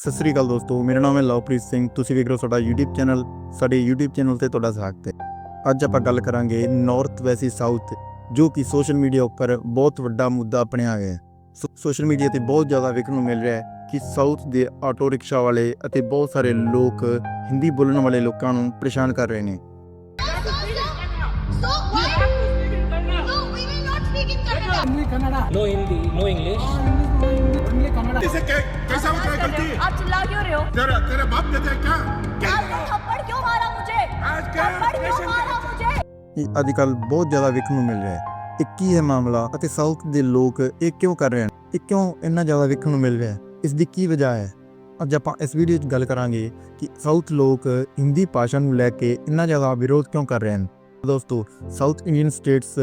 ਸਤਿ ਸ੍ਰੀ ਅਕਾਲ ਦੋਸਤੋ ਮੇਰਾ ਨਾਮ ਹੈ ਲਵਪ੍ਰੀਤ ਸਿੰਘ ਤੁਸੀਂ ਵੇਖ ਰਹੇ ਹੋ ਸਾਡਾ YouTube ਚੈਨਲ ਸਾਡੇ YouTube ਚੈਨਲ ਤੇ ਤੁਹਾਡਾ ਸਵਾਗਤ ਹੈ ਅੱਜ ਆਪਾਂ ਗੱਲ ਕਰਾਂਗੇ ਨਾਰਥ ਵੈਸੀ ਸਾਊਥ ਜੋ ਕਿ ਸੋਸ਼ਲ ਮੀਡੀਆ ਉੱਪਰ ਬਹੁਤ ਵੱਡਾ ਮੁੱਦਾ ਬਣਿਆ ਗਿਆ ਹੈ ਸੋਸ਼ਲ ਮੀਡੀਆ ਤੇ ਬਹੁਤ ਜ਼ਿਆਦਾ ਵੇਖਣ ਨੂੰ ਮਿਲ ਰਿਹਾ ਹੈ ਕਿ ਸਾਊਥ ਦੇ ਆਟੋ ਰਿਕਸ਼ਾ ਵਾਲੇ ਅਤੇ ਬਹੁਤ ਸਾਰੇ ਲੋਕ ਹਿੰਦੀ ਬੋਲਣ ਵਾਲੇ ਲੋਕਾਂ ਨੂੰ ਪਰੇਸ਼ਾਨ ਕਰ ਰਹੇ ਨੇ speak in Kannada. only Kannada. No Hindi, no English. Only, only Kannada. इसे कै, कैसा उठाया करती है आप चिल्ला क्यों रहे हो तेरा तेरे बाप देते हैं क्या क्या आपने थप्पड़ क्यों मारा मुझे आज क्या थप्पड़ क्यों ऑपरेशन मारा मुझे ਇਹ ਅੱਜ ਕੱਲ ਬਹੁਤ ਜ਼ਿਆਦਾ ਵੇਖਣ ਨੂੰ ਮਿਲ ਰਿਹਾ ਹੈ ਇਹ ਕੀ ਹੈ ਮਾਮਲਾ ਅਤੇ ਸਾਊਥ ਦੇ ਲੋਕ ਇਹ ਕਿਉਂ ਕਰ ਰਹੇ ਹਨ ਇਹ ਕਿਉਂ ਇੰਨਾ ਜ਼ਿਆਦਾ ਵੇਖਣ ਨੂੰ ਮਿਲ ਰਿਹਾ ਹੈ ਇਸ ਦੀ ਕੀ ਵਜ੍ਹਾ ਹੈ ਅੱਜ ਆਪਾਂ ਇਸ ਵੀਡੀਓ 'ਚ ਗੱਲ ਕਰਾਂਗੇ ਕਿ ਸਾਊਥ ਲੋਕ ਹਿੰਦੀ ਭਾਸ਼ਾ ਨੂੰ ਲੈ ਕੇ ਇੰਨਾ ਜ਼ਿਆਦਾ ਵਿਰੋਧ ਕਿਉਂ ਕਰ ਰਹੇ ਹਨ ਦੋਸਤੋ ਸਾਊਥ ਇੰਡੀਅਨ ਸਟੇਟਸ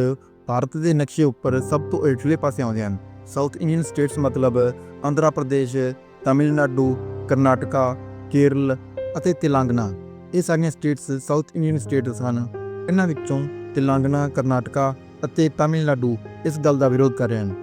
ਭਾਰਤ ਦੇ ਨਕਸ਼ੇ ਉੱਪਰ ਸਭ ਤੋਂ ਹੇਠਲੇ ਪਾਸੇ ਆਉਂਦੇ ਹਨ। ਸਾਊਥ ਇੰਡੀਅਨ ਸਟੇਟਸ ਮਤਲਬ ਆਂਧਰਾ ਪ੍ਰਦੇਸ਼, ਤਾਮਿਲਨਾਡੂ, ਕਰਨਾਟਕਾ, ਕੇਰਲ ਅਤੇ ਤੇਲੰਗਾਨਾ। ਇਹ ਸਾਰੀਆਂ ਸਟੇਟਸ ਸਾਊਥ ਇੰਡੀਅਨ ਸਟੇਟਸ ਹਨ। ਇਹਨਾਂ ਵਿੱਚੋਂ ਤੇਲੰਗਾਨਾ, ਕਰਨਾਟਕਾ ਅਤੇ ਤਾਮਿਲਨਾਡੂ ਇਸ ਗੱਲ ਦਾ ਵਿਰੋਧ ਕਰ ਰਹੇ ਹਨ।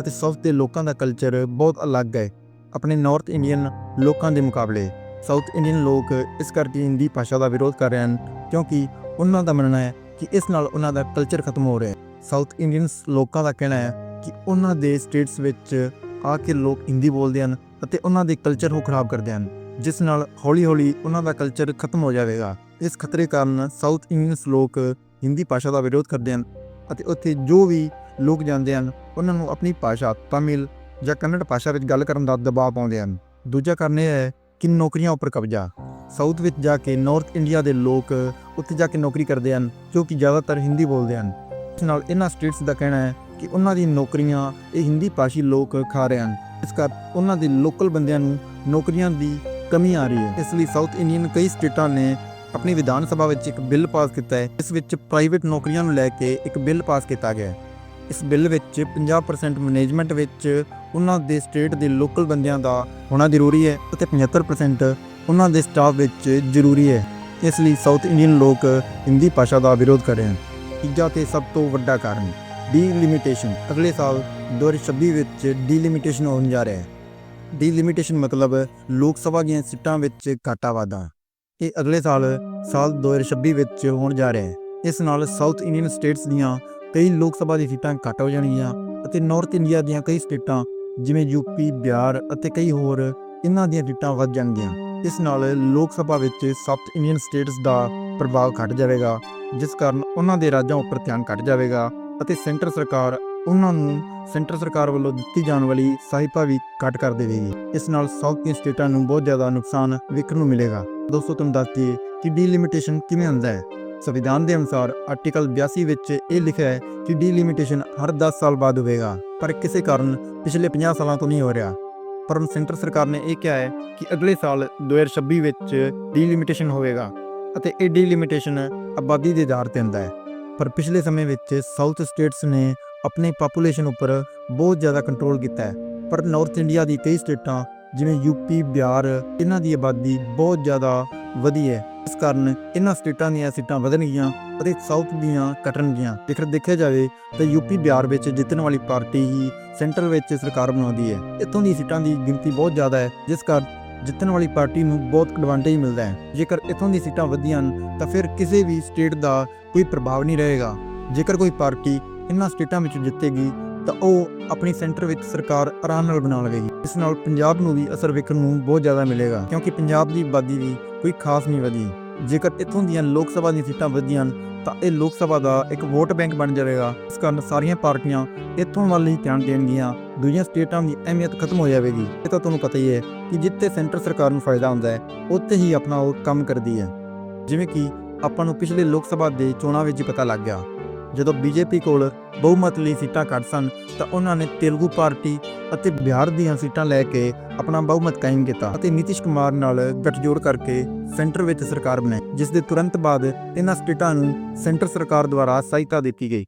ਅਤੇ ਸਾਊਥ ਦੇ ਲੋਕਾਂ ਦਾ ਕਲਚਰ ਬਹੁਤ ਅਲੱਗ ਹੈ। ਆਪਣੇ ਨਾਰਥ ਇੰਡੀਅਨ ਲੋਕਾਂ ਦੇ ਮੁਕਾਬਲੇ ਸਾਊਥ ਇੰਡੀਅਨ ਲੋਕ ਇਸ ਕਰਕੇ ਹਿੰਦੀ ਭਾਸ਼ਾ ਦਾ ਵਿਰੋਧ ਕਰ ਰਹੇ ਹਨ ਕਿਉਂਕਿ ਉਹਨਾਂ ਦਾ ਮੰਨਣਾ ਹੈ ਕਿ ਇਸ ਨਾਲ ਉਹਨਾਂ ਦਾ ਕਲਚਰ ਖਤਮ ਹੋ ਰਿਹਾ ਹੈ। ਸਾਊਥ ਇੰਡੀਅਨਸ ਲੋਕਾਂ ਦਾ ਕਹਿਣਾ ਹੈ ਕਿ ਉਹਨਾਂ ਦੇ ਸਟੇਟਸ ਵਿੱਚ ਆ ਕੇ ਲੋਕ ਹਿੰਦੀ ਬੋਲਦੇ ਹਨ ਅਤੇ ਉਹਨਾਂ ਦੇ ਕਲਚਰ ਨੂੰ ਖਰਾਬ ਕਰਦੇ ਹਨ, ਜਿਸ ਨਾਲ ਹੌਲੀ-ਹੌਲੀ ਉਹਨਾਂ ਦਾ ਕਲਚਰ ਖਤਮ ਹੋ ਜਾਵੇਗਾ। ਇਸ ਖਤਰੇ ਕਾਰਨ ਸਾਊਥ ਇੰਡੀਅਨਸ ਲੋਕ ਹਿੰਦੀ ਭਾਸ਼ਾ ਦਾ ਵਿਰੋਧ ਕਰਦੇ ਹਨ ਅਤੇ ਉੱਥੇ ਜੋ ਵੀ ਲੋਕ ਜਾਂਦੇ ਹਨ, ਉਹਨਾਂ ਨੂੰ ਆਪਣੀ ਭਾਸ਼ਾ ਤਾਮਿਲ ਜਾਂ ਕੰਨੜ ਭਾਸ਼ਾ ਵਿੱਚ ਗੱਲ ਕਰਨ ਦਾ ਦਬਾਅ ਪਾਉਂਦੇ ਹਨ। ਦੂਜਾ ਕਾਰਨ ਇਹ ਹੈ ਕਿ ਨੌਕਰੀਆਂ ਉੱਪਰ ਕਬਜ਼ਾ। ਸਾਊਥ ਵਿੱਚ ਜਾ ਕੇ ਨਾਰਥ ਇੰਡੀਆ ਦੇ ਲੋਕ ਉੱਥੇ ਜਾ ਕੇ ਨੌਕਰੀ ਕਰਦੇ ਹਨ, ਜੋ ਕਿ ਜ਼ਿਆਦਾਤਰ ਹਿੰਦੀ ਬੋਲਦੇ ਹਨ। ਨਾਲ ਇਹਨਾਂ ਸਟੇਟਸ ਦਾ ਕਹਿਣਾ ਹੈ ਕਿ ਉਹਨਾਂ ਦੀ ਨੌਕਰੀਆਂ ਇਹ ਹਿੰਦੀ ਭਾਸ਼ੀ ਲੋਕ ਖਾ ਰਹੇ ਹਨ। ਇਸ ਕਰ ਉਹਨਾਂ ਦੇ ਲੋਕਲ ਬੰਦਿਆਂ ਨੂੰ ਨੌਕਰੀਆਂ ਦੀ ਕਮੀ ਆ ਰਹੀ ਹੈ। ਇਸ ਲਈ ਸਾਊਥ ਇੰਡੀਅਨ ਕਈ ਸਟੇਟਾਂ ਨੇ ਆਪਣੀ ਵਿਧਾਨ ਸਭਾ ਵਿੱਚ ਇੱਕ ਬਿੱਲ ਪਾਸ ਕੀਤਾ ਹੈ। ਇਸ ਵਿੱਚ ਪ੍ਰਾਈਵੇਟ ਨੌਕਰੀਆਂ ਨੂੰ ਲੈ ਕੇ ਇੱਕ ਬਿੱਲ ਪਾਸ ਕੀਤਾ ਗਿਆ ਹੈ। ਇਸ ਬਿੱਲ ਵਿੱਚ 50% ਮੈਨੇਜਮੈਂਟ ਵਿੱਚ ਉਹਨਾਂ ਦੇ ਸਟੇਟ ਦੇ ਲੋਕਲ ਬੰਦਿਆਂ ਦਾ ਹੋਣਾ ਜ਼ਰੂਰੀ ਹੈ ਅਤੇ 75% ਉਹਨਾਂ ਦੇ ਸਟਾਫ ਵਿੱਚ ਜ਼ਰੂਰੀ ਹੈ। ਇਸ ਲਈ ਸਾਊਥ ਇੰਡੀਅਨ ਲੋਕ ਹਿੰਦੀ ਭਾਸ਼ਾ ਦਾ ਵਿਰੋਧ ਕਰ ਰਹੇ ਹਨ। ਤੀਜਾ ਤੇ ਸਭ ਤੋਂ ਵੱਡਾ ਕਾਰਨ ਡੀਲਿਮਿਟੇਸ਼ਨ। ਅਗਲੇ ਸਾਲ 2026 ਵਿੱਚ ਡੀਲਿਮਿਟੇਸ਼ਨ ਹੋਣ ਜਾ ਰਿਹਾ ਹੈ। ਡੀਲਿਮਿਟੇਸ਼ਨ ਮਤਲਬ ਲੋਕ ਸਭਾ ਦੀਆਂ ਸੀਟਾਂ ਵਿੱਚ ਘਾਟਾ ਵਾਧਾ। ਇਹ ਅਗਲੇ ਸਾਲ ਸਾਲ 2026 ਵਿੱਚ ਹੋਣ ਜਾ ਰਿਹਾ ਹੈ। ਇਸ ਨਾਲ ਸਾਊਥ ਇੰਡੀਅਨ ਸਟੇਟਸ ਦੀਆਂ ਕਈ ਲੋਕ ਸਭਾ ਦੀਆਂ ਸੀਟਾਂ ਘੱਟ ਹੋ ਜਾਣਗੀਆਂ ਅਤੇ ਨਾਰਥ ਇੰਡੀਆ ਦੀਆਂ ਕਈ ਸਟੇਟਾਂ, ਜਿਵੇਂ ਯੂਪੀ, ਬਿਹਾਰ ਅਤੇ ਕਈ ਹੋਰ, ਇਹਨਾਂ ਦੀਆਂ ਸੀਟਾਂ ਵੱਧ ਜਾਣਗੀਆਂ। ਇਸ ਨਾਲ ਲੋਕ ਸਭਾ ਵਿੱਚ ਸਾਊਥ ਇੰਡੀਅਨ ਸਟੇਟਸ ਦਾ ਪ੍ਰਭਾਵ ਘਟ ਜਾਵੇਗਾ, ਜਿਸ ਕਾਰਨ ਉਹਨਾਂ ਦੇ ਰਾਜਾਂ ਉੱਪਰ ਧਿਆਨ ਘਟ ਜਾਵੇਗਾ ਅਤੇ ਸੈਂਟਰ ਸਰਕਾਰ ਉਹਨਾਂ ਨੂੰ ਸੈਂਟਰ ਸਰਕਾਰ ਵੱਲੋਂ ਦਿੱਤੀ ਜਾਣ ਵਾਲੀ ਸਹਾਇਤਾ ਵੀ ਘੱਟ ਕਰ ਦੇਵੇਗੀ। ਇਸ ਨਾਲ ਸਾਊਥ ਦੀਆਂ ਸਟੇਟਾਂ ਨੂੰ ਬਹੁਤ ਜ਼ਿਆਦਾ ਨੁਕਸਾਨ ਵੇਖਣ ਨੂੰ ਮਿਲੇਗਾ। ਦੋਸਤੋ, ਤੁਹਾਨੂੰ ਦੱਸ ਦਈਏ ਕਿ ਡੀਲਿਮਿਟੇਸ਼ਨ ਕਿਵੇਂ ਹੁੰਦਾ ਹੈ? ਸੰਵਿਧਾਨ ਦੇ ਅਨੁਸਾਰ ਆਰਟੀਕਲ 82 ਵਿੱਚ ਇਹ ਲਿਖਿਆ ਹੈ ਕਿ ਡੀਲਿਮਿਟੇਸ਼ਨ ਹਰ 10 ਸਾਲ ਬਾਅਦ ਹੋਵੇਗਾ, ਪਰ ਕਿਸੇ ਕਾਰਨ ਪਿਛਲੇ 50 ਸਾਲਾਂ ਤੋਂ ਨਹੀਂ ਹੋ ਰਿਹਾ। ਪਰ ਹੁਣ ਸੈਂਟਰ ਸਰਕਾਰ ਨੇ ਇਹ ਕਿਹਾ ਹੈ ਕਿ ਅਗਲੇ ਸਾਲ 2026 ਵਿੱਚ ਡੀਲਿਮਿਟੇਸ਼ਨ ਹੋਵੇਗਾ। ਅਤੇ ਇਹ ਡੀਲਿਮਿਟੇਸ਼ਨ ਆਬਾਦੀ ਦੇ ਆਧਾਰ ਤੇ ਹੁੰਦਾ ਹੈ। ਪਰ ਪਿਛਲੇ ਸਮੇਂ ਵਿੱਚ ਸਾਊਥ ਸਟੇਟਸ ਨੇ ਆਪਣੀ ਪਾਪੂਲੇਸ਼ਨ ਉੱਪਰ ਬਹੁਤ ਜ਼ਿਆਦਾ ਕੰਟਰੋਲ ਕੀਤਾ ਹੈ। ਪਰ ਨਾਰਥ ਇੰਡੀਆ ਦੀ ਕਈ ਸਟੇਟਾਂ ਜਿਵੇਂ ਯੂਪੀ ਬਿਹਾਰ, ਇਹਨਾਂ ਦੀ ਆਬਾਦੀ ਬਹੁਤ ਜ਼ਿਆਦਾ ਵਧੀ ਹੈ। ਇਸ ਕਾਰਨ ਇਹਨਾਂ ਸਟੇਟਾਂ ਦੀਆਂ ਸੀਟਾਂ ਵਧਣਗੀਆਂ ਅਤੇ ਸਾਊਥ ਦੀਆਂ ਘਟਣਗੀਆਂ। ਜੇਕਰ ਦੇਖਿਆ ਜਾਵੇ ਤਾਂ ਯੂਪੀ ਬਿਹਾਰ ਵਿੱਚ ਜਿੱਤਣ ਵਾਲੀ ਪਾਰਟੀ ਹੀ ਸੈਂਟਰ ਵਿੱਚ ਸਰਕਾਰ ਬਣਾਉਂਦੀ ਹੈ। ਇੱਥੋਂ ਦੀ ਸੀਟਾਂ ਦੀ ਗਿਣਤੀ ਬਹੁਤ ਜ਼ਿਆਦਾ ਹੈ, ਜਿਸ ਕਾਰਨ ਜਿੱਤਣ ਵਾਲੀ ਪਾਰਟੀ ਨੂੰ ਬਹੁਤ ਐਡਵਾਂਟੇਜ ਮਿਲਦਾ ਹੈ। ਜੇਕਰ ਇੱਥੋਂ ਦੀ ਸੀਟਾਂ ਵਧੀਆਂ ਹਨ, ਤਾਂ ਫਿਰ ਕਿਸੇ ਵੀ ਸਟੇਟ ਦਾ ਕੋਈ ਪ੍ਰਭਾਵ ਨਹੀਂ ਰਹੇਗਾ। ਜੇਕਰ ਕੋਈ ਪਾਰਟੀ ਇਹਨਾਂ ਸਟੇਟਾਂ ਵਿੱਚ ਜਿੱਤੇਗੀ, ਤਾਂ ਉਹ ਆਪਣੀ ਸੈਂਟਰ ਵਿੱਚ ਸਰਕਾਰ ਆਰਾਮ ਨਾਲ ਬਣਾ ਲਵੇਗੀ। ਇਸ ਨਾਲ ਪੰਜਾਬ ਨੂੰ ਵੀ ਅਸਰ ਵੇਖਣ ਨੂੰ ਬਹੁਤ ਜ਼ਿਆਦਾ ਮਿਲੇਗਾ, ਕਿਉਂਕਿ ਪੰਜਾਬ ਦੀ ਆਬਾਦੀ ਵੀ ਕੋਈ ਖਾਸ ਨਹੀਂ ਵਧੀ। ਜੇਕਰ ਇੱਥੋਂ ਦੀਆਂ ਲੋਕ ਸਭਾ ਦੀਆਂ ਸੀਟਾਂ ਵਧੀਆਂ ਹਨ, ਤਾਂ ਇਹ ਲੋਕ ਸਭਾ ਦਾ ਇੱਕ ਵੋਟ ਬੈਂਕ ਬਣ ਜਾਵੇਗਾ। ਇਸ ਕਾਰਨ ਸਾਰੀਆਂ ਪਾਰਟੀਆਂ ਇੱਥੋਂ ਵੱਲ ਹੀ ਧਿਆਨ ਦੇਣਗੀਆਂ। ਦੂਜੀਆਂ ਸਟੇਟਾਂ ਦੀ ਅਹਿਮੀਅਤ ਖਤਮ ਹੋ ਜਾਵੇਗੀ। ਇਹ ਤਾਂ ਤੁਹਾਨੂੰ ਪਤਾ ਹੀ ਹੈ ਕਿ ਜਿੱਥੇ ਸੈਂਟਰ ਸਰਕਾਰ ਨੂੰ ਫਾਇਦਾ ਹੁੰਦਾ ਹੈ, ਉੱਥੇ ਹੀ ਆਪਣਾ ਉਹ ਕੰਮ ਕਰਦੀ ਹੈ। ਜਿਵੇਂ ਕਿ ਆਪਾਂ ਨੂੰ ਪਿਛਲੇ ਲੋਕ ਸਭਾ ਦੇ ਚੋਣਾਂ ਵਿੱਚ ਪਤਾ ਲੱਗ ਗਿਆ। ਜਦੋਂ ਬੀਜੇਪੀ ਕੋਲ ਬਹੁਮਤ ਲਈ ਸੀਟਾਂ ਘੱਟ ਸਨ, ਤਾਂ ਉਹਨਾਂ ਨੇ ਤੇਲਗੂ ਪਾਰਟੀ ਅਤੇ ਬਿਹਾਰ ਦੀਆਂ ਸੀਟਾਂ ਲੈ ਕੇ ਆਪਣਾ ਬਹੁਮਤ ਕਾਇਮ ਕੀਤਾ ਅਤੇ ਨੀਤਿਸ਼ ਕੁਮਾਰ ਨਾਲ ਗੱਠਜੋੜ ਕਰਕੇ ਸੈਂਟਰ ਵਿੱਚ ਸਰਕਾਰ ਬਣਾਈ, ਜਿਸ ਦੇ ਤੁਰੰਤ ਬਾਅਦ ਇਹਨਾਂ ਸਟੇਟਾਂ ਨੂੰ ਸੈਂਟਰ ਸਰਕਾਰ ਦੁਆਰਾ ਸਹਾਇਤਾ ਦਿੱਤੀ ਗਈ।